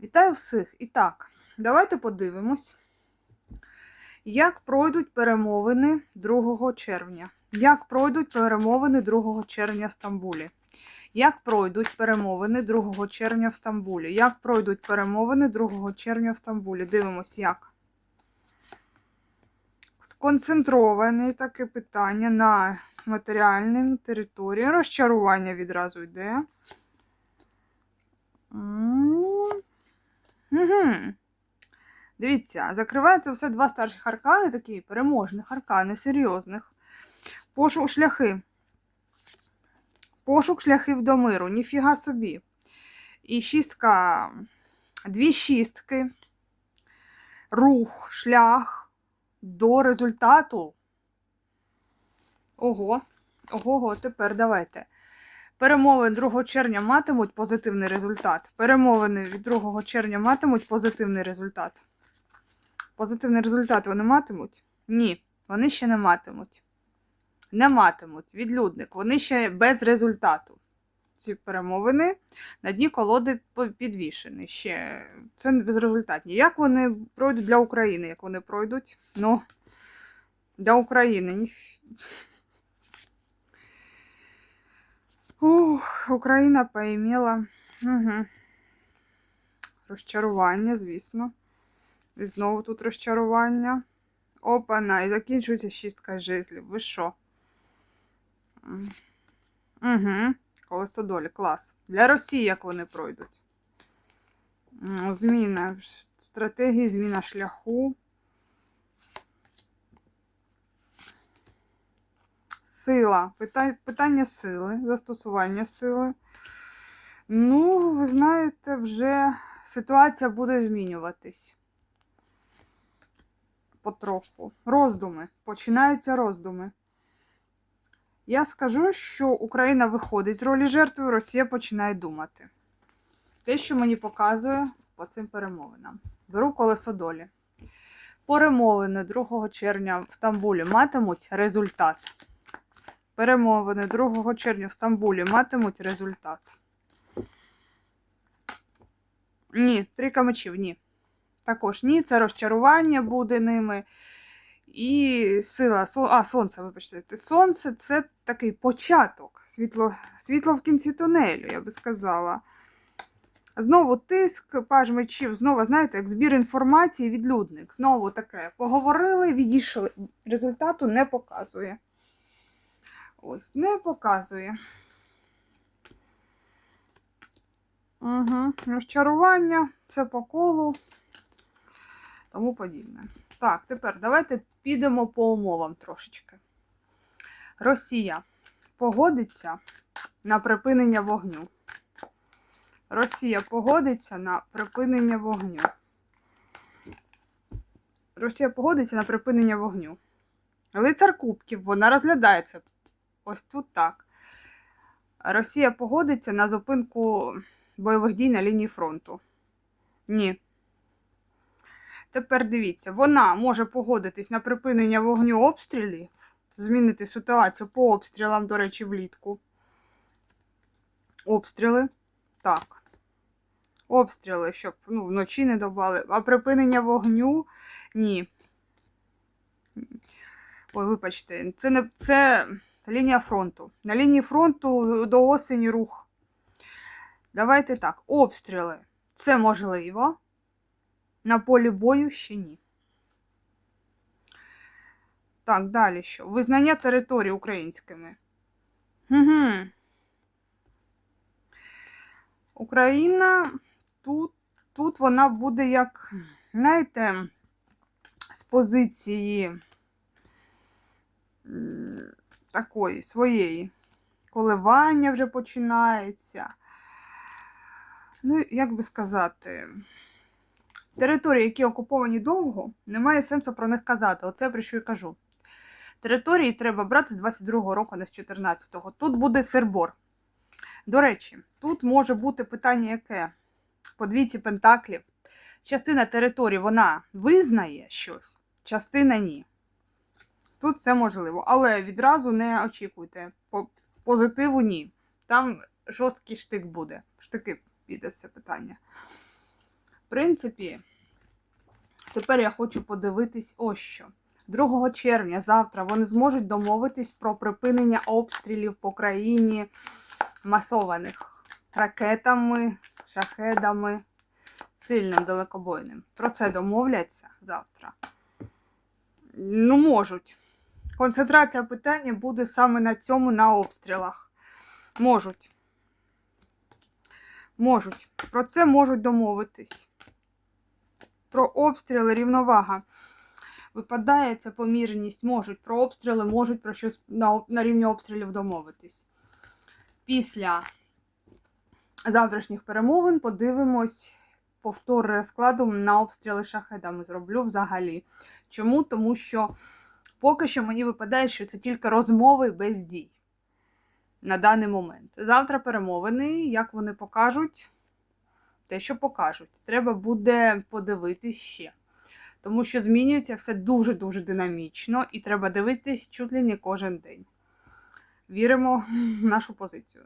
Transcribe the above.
Вітаю всіх! І так, давайте подивимось, як пройдуть перемовини 2 червня. Як пройдуть перемовини 2 червня в Стамбулі? Як пройдуть перемовини 2 червня в Стамбулі? Як пройдуть перемовини 2 червня в Стамбулі? Дивимось, як. Сконцентроване таке питання на матеріальній території. Розчарування відразу йде. Угу. Дивіться, закриваються все два старших аркани, такі переможних аркани, серйозних. Пошук шляхи. Пошук шляхів до миру, ніфіга собі. І шістка, дві шістки, рух, шлях до результату. Ого, ого, тепер давайте. Перемовини 2 червня матимуть позитивний результат. Перемовини від 2 червня матимуть позитивний результат. Позитивний результат вони матимуть? Ні, вони ще не матимуть. Не матимуть. Відлюдник. Вони ще без результату. Ці перемовини на дні колоди підвішені. Ще це безрезультатні. Як вони пройдуть для України? Як вони пройдуть? Ну, для України. ні- Ух, Україна поімела. Угу. Розчарування, звісно. І знову тут розчарування. Опана, і закінчується шістка жезлів. Ви що? Угу. Колесо долі, клас. Для Росії як вони пройдуть? Зміна стратегії, зміна шляху. Сила. Пита- Питання сили, застосування сили. Ну, ви знаєте, вже ситуація буде змінюватись. Потроху. Роздуми. Починаються роздуми. Я скажу, що Україна виходить з ролі жертви, Росія починає думати. Те, що мені показує по цим перемовинам. Беру колесо долі. Перемовини 2 червня в Стамбулі матимуть результат. Перемовини 2 червня в Стамбулі матимуть результат. Ні, трійка мечів, ні. Також ні, це розчарування буде ними. І сила, а, сонце, вибачте, сонце це такий початок. Світло, світло в кінці тунелю, я би сказала. Знову тиск, паж мечів, знову, знаєте, як збір інформації, відлюдник. Знову таке. Поговорили, відійшли. Результату не показує. Ось, не показує. Угу. Розчарування, все по колу, тому подібне. Так, тепер давайте підемо по умовам трошечки. Росія погодиться на припинення вогню. Росія погодиться на припинення вогню. Росія погодиться на припинення вогню. Лицар Кубків, вона розглядається. Ось тут так. Росія погодиться на зупинку бойових дій на лінії фронту. Ні. Тепер дивіться, вона може погодитись на припинення вогню обстрілів, змінити ситуацію по обстрілам, до речі, влітку. Обстріли. Так. Обстріли, щоб ну, вночі не добали. А припинення вогню ні. Ой, вибачте, це не це лінія фронту. На лінії фронту до осені рух. Давайте так. Обстріли. Це можливо. На полі бою ще ні. Так, далі що? Визнання територій українськими. Угу. Україна тут, тут вона буде як, знаєте, з позиції такої своєї. Коливання вже починається. Ну, як би сказати, території, які окуповані довго, немає сенсу про них казати. Оце про що я кажу. Території треба брати з 22-го року, не з 14-го. Тут буде сербор. До речі, тут може бути питання яке? По двійці пентаклів. Частина території вона визнає щось, частина ні. Тут це можливо. Але відразу не очікуйте. Позитиву ні. Там жорсткий штик буде. Штики піде це питання. В принципі, тепер я хочу подивитись ось що. 2 червня, завтра, вони зможуть домовитись про припинення обстрілів по країні масованих ракетами, шахедами, сильним далекобойним. Про це домовляться завтра. Ну, можуть. Концентрація питання буде саме на цьому, на обстрілах. Можуть. Можуть. Про це можуть домовитись. Про обстріли рівновага. Випадає ця помірність, можуть про обстріли, можуть про щось на, на рівні обстрілів домовитись. Після завтрашніх перемовин подивимось повтор розкладу на обстріли шахедами. Зроблю взагалі. Чому? Тому що поки що мені випадає, що це тільки розмови без дій на даний момент. Завтра перемовини, як вони покажуть, те, що покажуть. Треба буде подивитись ще. Тому що змінюється все дуже-дуже динамічно, і треба дивитись чуть ли не кожен день. Віримо в нашу позицію.